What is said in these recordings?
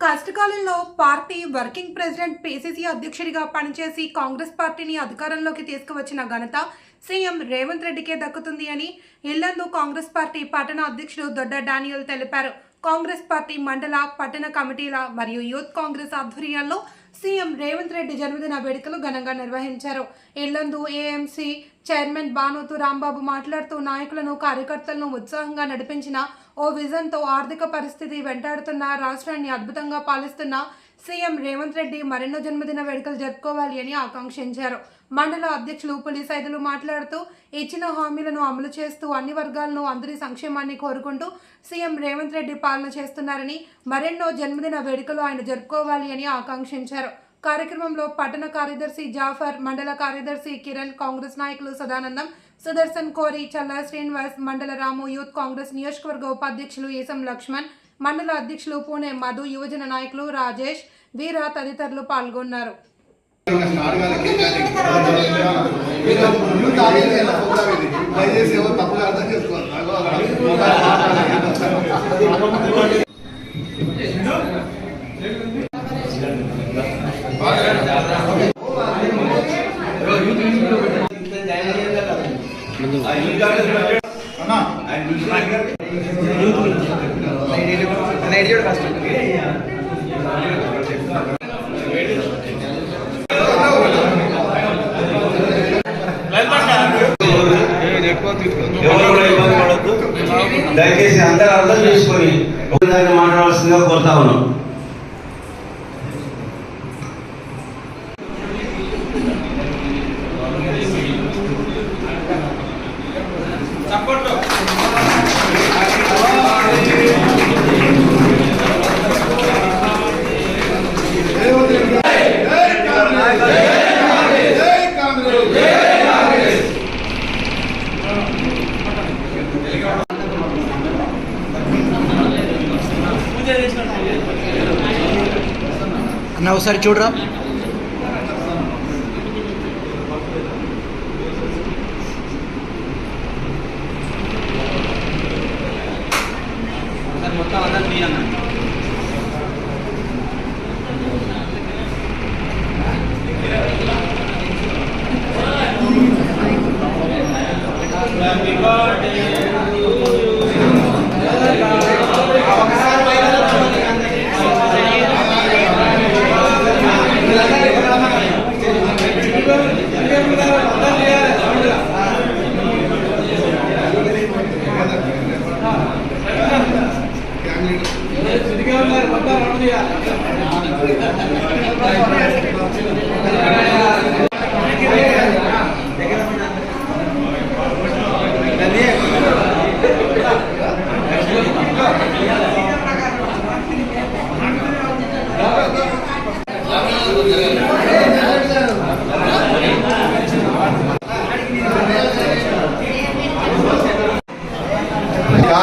కష్టకాలంలో party working president PCC అధ్యక్షుడిగా పనిచేసి కాంగ్రెస్ పార్టీని అధికారంలోకి తీసుకువచ్చిన ఘనత సీఎం రేవంత్ రెడ్డికే దక్కుతుంది అని ఇళ్ళందు కాంగ్రెస్ పార్టీ పట్టణ అధ్యక్షుడు దొడ్డ డానియల్ తెలిపారు. కాంగ్రెస్ పార్టీ మండల పట్టణ కమిటీల మరియు యూత్ కాంగ్రెస్ ఆధ్వర్యంలో సీఎం రేవంత్ రెడ్డి జన్మదిన వేడుకలు ఘనంగా నిర్వహించారు. ఇళ్ళందు ఏఎంసీ చైర్మన్ బానోతు రాంబాబు మాట్లాడుతూ నాయకులను కార్యకర్తలను ఉత్సాహంగా నడిపించిన ఓ విజన్తో ఆర్థిక పరిస్థితి వెంటాడుతున్న రాష్ట్రాన్ని అద్భుతంగా పాలిస్తున్న సీఎం రేవంత్ రెడ్డి మరెన్నో జన్మదిన వేడుకలు జరుపుకోవాలి అని ఆకాంక్షించారు. మండల అధ్యక్షులు పులిసైదులు మాట్లాడుతూ ఇచ్చిన హామీలను అమలు చేస్తూ అన్ని వర్గాలను అందరి సంక్షేమాన్ని కోరుకుంటూ సీఎం రేవంత్ రెడ్డి పాలన చేస్తున్నారని మరెన్నో జన్మదిన వేడుకలు ఆయన జరుపుకోవాలి అని ఆకాంక్షించారు. కార్యక్రమంలో పట్టణ కార్యదర్శి జాఫర్ మండల కార్యదర్శి కిరణ్ కాంగ్రెస్ నాయకులు సదానందం సుదర్శన్ కోరి చల్లా శ్రీనివాస్ మండల రాము యూత్ కాంగ్రెస్ నియోజకవర్గ ఉపాధ్యక్షులు ఏసం లక్ష్మణ్ మండల అధ్యక్షులు పూణె మధు యువజన నాయకులు రాజేష్ వీర తదితరులు పాల్గొన్నారు. మాట్లాడాల్సిందిగా కోరుతా ఉన్నాం నా ఒకసారి చూడరా. మొత్తం ఈ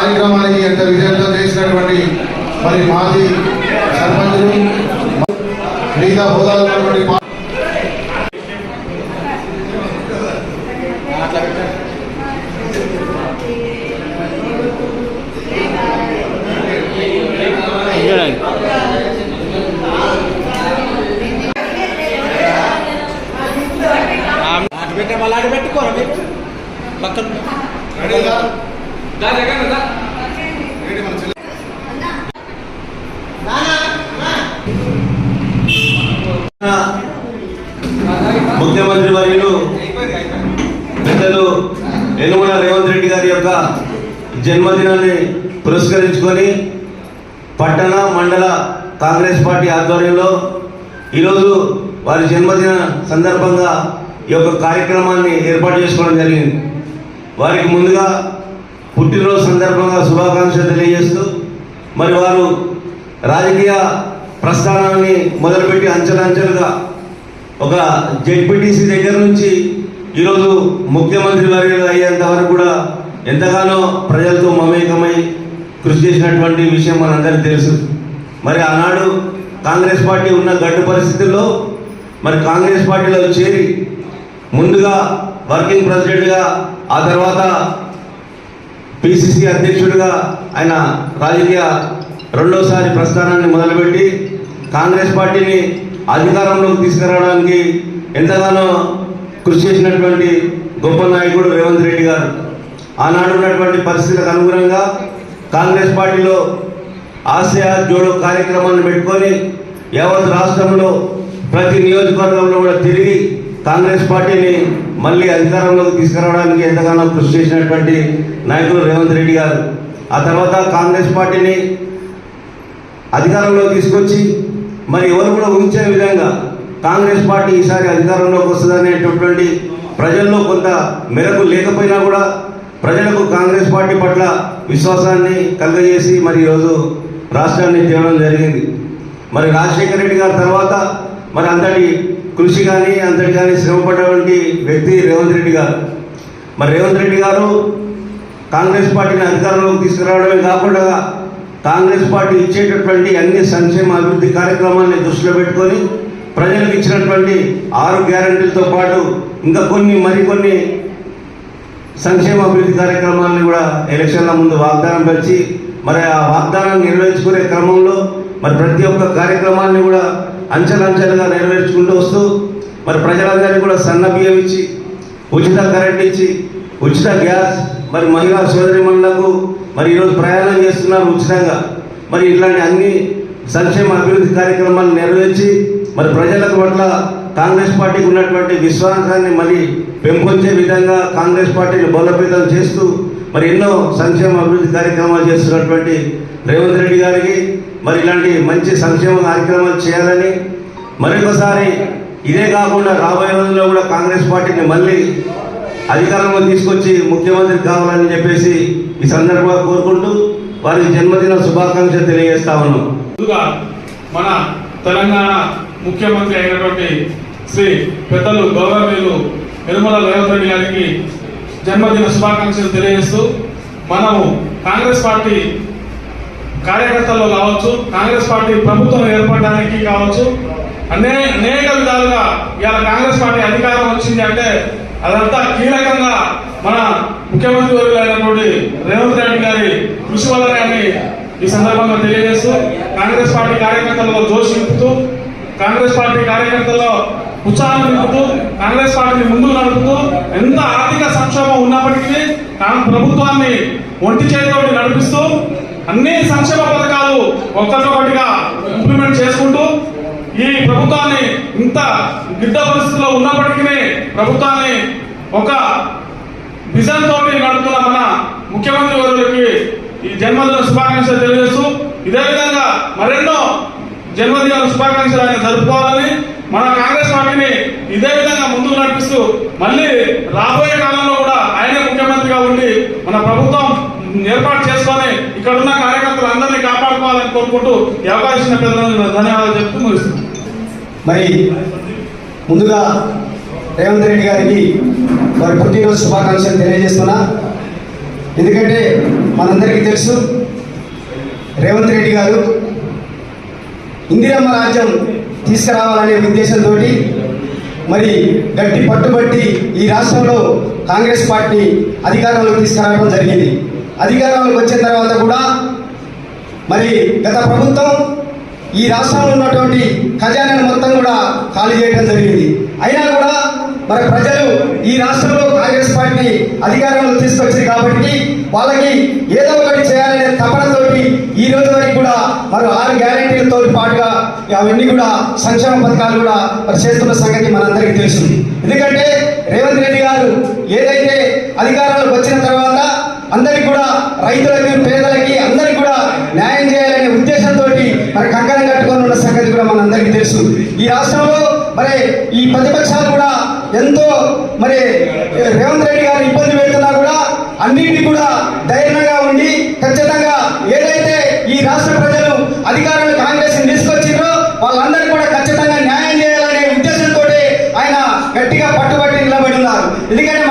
కార్యక్రమానికి ఎంత విజయంతో చేసినటువంటి మరి మాజీ సర్పంచులు మిగతా హోదాలు ఉన్నటువంటి మా- అటు పెట్టే మళ్ళీ అటు పెట్టుకోరా మీరు పక్కన ముఖ్యమంత్రి వర్యులు పెద్దలు యనుమల రేవంత్ రెడ్డి గారి యొక్క జన్మదినాన్ని పురస్కరించుకొని పట్టణ మండల కాంగ్రెస్ పార్టీ ఆధ్వర్యంలో ఈరోజు వారి జన్మదిన సందర్భంగా ఈ యొక్క కార్యక్రమాన్ని ఏర్పాటు చేసుకోవడం జరిగింది. వారికి ముందుగా పుట్టినరోజు సందర్భంగా శుభాకాంక్షలు తెలియజేస్తూ మరి వారు రాజకీయ ప్రస్థానాన్ని మొదలుపెట్టి అంచెలంచెలుగా ఒక జెడ్పీటీసీ దగ్గర నుంచి ఈరోజు ముఖ్యమంత్రి వర్యులు అయ్యేంత వరకు కూడా ఎంతగానో ప్రజలతో మమేకమై కృషి చేసినటువంటి విషయం మనందరికీ తెలుసు. మరి ఆనాడు కాంగ్రెస్ పార్టీ ఉన్న గడ్డు పరిస్థితుల్లో మరి కాంగ్రెస్ పార్టీలో చేరి ముందుగా వర్కింగ్ ప్రెసిడెంట్గా ఆ తర్వాత పిసిసి అధ్యక్షుడిగా ఆయన రాజకీయ రెండోసారి ప్రస్థానాన్ని మొదలుపెట్టి కాంగ్రెస్ పార్టీని అధికారంలోకి తీసుకురావడానికి ఎంతగానో కృషి చేసినటువంటి గొప్ప నాయకుడు రేవంత్ రెడ్డి గారు. ఆనాడు ఉన్నటువంటి పరిస్థితులకు అనుగుణంగా కాంగ్రెస్ పార్టీలో ఆసియా జోడో కార్యక్రమాన్ని పెట్టుకొని యావత్ రాష్ట్రంలో ప్రతి నియోజకవర్గంలో కూడా తిరిగి కాంగ్రెస్ పార్టీని మళ్ళీ అధికారంలోకి తీసుకురావడానికి ఎంతగానో కృషి చేసినటువంటి నాయకుడు రేవంత్ రెడ్డి గారు. ఆ తర్వాత కాంగ్రెస్ పార్టీని అధికారంలో తీసుకొచ్చి మరి ఎవరు కూడా ఊహించే విధంగా కాంగ్రెస్ పార్టీ ఈసారి అధికారంలోకి వస్తుందనేటటువంటి ప్రజల్లో కొంత మెరకు లేకపోయినా కూడా ప్రజలకు కాంగ్రెస్ పార్టీ పట్ల విశ్వాసాన్ని కలుగజేసి మరి ఈరోజు రాష్ట్రాన్ని తేవడం జరిగింది. మరి రాజశేఖర రెడ్డి గారి తర్వాత మరి అంతటి కృషి కానీ అంతటి కానీ శ్రమపడ్డటువంటి వ్యక్తి రేవంత్ రెడ్డి గారు. మరి రేవంత్ రెడ్డి గారు కాంగ్రెస్ పార్టీని అధికారంలోకి తీసుకురావడమే కాకుండా కాంగ్రెస్ పార్టీ ఇచ్చేటటువంటి అన్ని సంక్షేమ అభివృద్ధి కార్యక్రమాన్ని దృష్టిలో పెట్టుకొని ప్రజలకు ఇచ్చినటువంటి ఆరు గ్యారంటీలతో పాటు ఇంకా కొన్ని మరికొన్ని సంక్షేమ అభివృద్ధి కార్యక్రమాలను కూడా ఎలక్షన్ల ముందు వాగ్దానం పరిచి మరి ఆ వాగ్దానాన్ని నెరవేర్చుకునే క్రమంలో మరి ప్రతి ఒక్క కార్యక్రమాన్ని కూడా అంచెలంచెలుగా నెరవేర్చుకుంటూ వస్తూ మరి ప్రజలందరికీ కూడా సన్న బియ్యం ఇచ్చి ఉచిత కరెంట్ ఇచ్చి ఉచిత గ్యాస్ మరి మహిళా సోదరిమణులకు మరి ఈరోజు ప్రయాణం చేస్తున్నారు ఉచితంగా. మరి ఇట్లాంటి అన్ని సంక్షేమ అభివృద్ధి కార్యక్రమాలు నెరవేర్చి మరి ప్రజలకు పట్ల కాంగ్రెస్ పార్టీకి ఉన్నటువంటి విశ్వాసాన్ని మరి పెంపొంచే విధంగా కాంగ్రెస్ పార్టీని బలోపేతం చేస్తూ మరి ఎన్నో సంక్షేమ అభివృద్ధి కార్యక్రమాలు చేస్తున్నటువంటి రేవంత్ రెడ్డి గారికి మరి ఇలాంటి మంచి సంక్షేమ కార్యక్రమాలు చేయాలని మరొకసారి ఇదే కాకుండా రాబోయే రోజుల్లో కూడా కాంగ్రెస్ పార్టీని మళ్ళీ అధికారంలో తీసుకొచ్చి ముఖ్యమంత్రి కావాలని చెప్పేసి ఈ సందర్భంగా కోరుకుంటూ వారికి జన్మదిన శుభాకాంక్షలు తెలియజేస్తా ఉన్నాం. ముందుగా మన తెలంగాణ ముఖ్యమంత్రి అయినటువంటి శ్రీ పెద్దలు గౌరవీయులు నిర్మల రేవంత్ రెడ్డి గారికి జన్మదిన శుభాకాంక్షలు తెలియజేస్తూ మనము కాంగ్రెస్ పార్టీ కార్యకర్తల్లో కావచ్చు కాంగ్రెస్ పార్టీ ప్రభుత్వం ఏర్పడడానికి కావచ్చు అనే అనేక విధాలుగా ఇవాళ కాంగ్రెస్ పార్టీ అధికారం వచ్చింది అంటే అదంతా కీలకంగా మన ముఖ్యమంత్రి వర్యులైనటువంటి రేవంత్ రెడ్డి గారి కృషి వల్లనే ఈ సందర్భంగా తెలియజేస్తూ కాంగ్రెస్ పార్టీ కార్యకర్తలలో జోష్ నింపుతూ కాంగ్రెస్ పార్టీ కార్యకర్తల్లో ఉత్సాహం నింపుతూ కాంగ్రెస్ పార్టీని ముందుకు నడుపుతూ ఎంత ఆర్థిక సంక్షోభం ఉన్నప్పటికీ తాను ప్రభుత్వాన్ని ఒంటి చేతితోటి నడిపిస్తూ అన్ని సంక్షేమ పథకాలు ఒక్కటొకటిగా ఇంప్లిమెంట్ చేసుకుంటూ ఈ ప్రభుత్వాన్ని ఇంత గిడ్డ పరిస్థితిలో ఉన్నప్పటికీ ప్రభుత్వాన్ని ఒక నిజంతో తోటి నడుపుతున్న మన ముఖ్యమంత్రి వారికి ఈ జన్మదిన శుభాకాంక్షలు తెలియజేస్తూ ఇదే విధంగా మరెన్నో జన్మదిన శుభాకాంక్షలు ఆయన జరుపుకోవాలని మన కాంగ్రెస్ పార్టీని ఇదే విధంగా ముందుకు నడిపిస్తూ మళ్ళీ రాబోయే కాలంలో కూడా ఆయనే ముఖ్యమంత్రిగా ఉండి మన ప్రభుత్వం ఏర్పాటు చేసుకొని ఇక్కడ ఉన్న కార్యకర్తలు అందరినీ కాపాడుకోవాలని కోరుకుంటూ ఈ అవకాశం ధన్యవాదాలు చెప్తూ ముగిస్తున్నాను. మరి ముందుగా రేవంత్ రెడ్డి గారికి వారి పుట్టినరోజు శుభాకాంక్షలు తెలియజేస్తున్నా. ఎందుకంటే మనందరికీ తెలుసు రేవంత్ రెడ్డి గారు ఇందిరమ్మ రాజ్యం తీసుకురావాలనే ఉద్దేశంతో మరి గట్టి పట్టుబట్టి ఈ రాష్ట్రంలో కాంగ్రెస్ పార్టీ అధికారంలోకి తీసుకురావడం జరిగింది. అధికారంలోకి వచ్చిన తర్వాత కూడా మరి గత ప్రభుత్వం ఈ రాష్ట్రంలో ఉన్నటువంటి ఖజానాను మొత్తం కూడా ఖాళీ చేయడం జరిగింది. అయినా కూడా మరి ప్రజలు ఈ రాష్ట్రంలో కాంగ్రెస్ పార్టీ అధికారంలో తీసుకొచ్చింది కాబట్టి వాళ్ళకి ఏదో ఒకటి చేయాలనే తపనతోటి ఈ రోజు వరకు కూడా మరి ఆరు గ్యారెంటీలతో పాటుగా అవన్నీ కూడా సంక్షేమ పథకాలు కూడా మరి చేస్తున్న సంగతి మనందరికీ తెలుస్తుంది ఎందుకంటే రేవంత్ రెడ్డి గారు ఏదైతే అధికారంలోకి వచ్చిన తర్వాత అందరికి కూడా రైతులకి పేదలకి అందరికి కూడా న్యాయం చేయాలనే ఉద్దేశంతో మరి కంకణం కట్టుకొని ఉన్న సంగతి కూడా మనందరికీ తెలుసు. ఈ రాష్ట్రంలో మరి ఈ ప్రతిపక్షాలు కూడా ఎంతో మరి రేవంత్ రెడ్డి గారు ఇబ్బంది పెడుతున్నా కూడా అన్నింటినీ కూడా ధైర్యంగా ఉండి ఖచ్చితంగా ఏదైతే ఈ రాష్ట్ర ప్రజలు అధికారులు కాంగ్రెస్ తీసుకొచ్చిందో వాళ్ళందరికీ కూడా ఖచ్చితంగా న్యాయం చేయాలనే ఉద్దేశంతో ఆయన గట్టిగా పట్టుబట్టి నిలబడి ఉన్నారు. ఎందుకంటే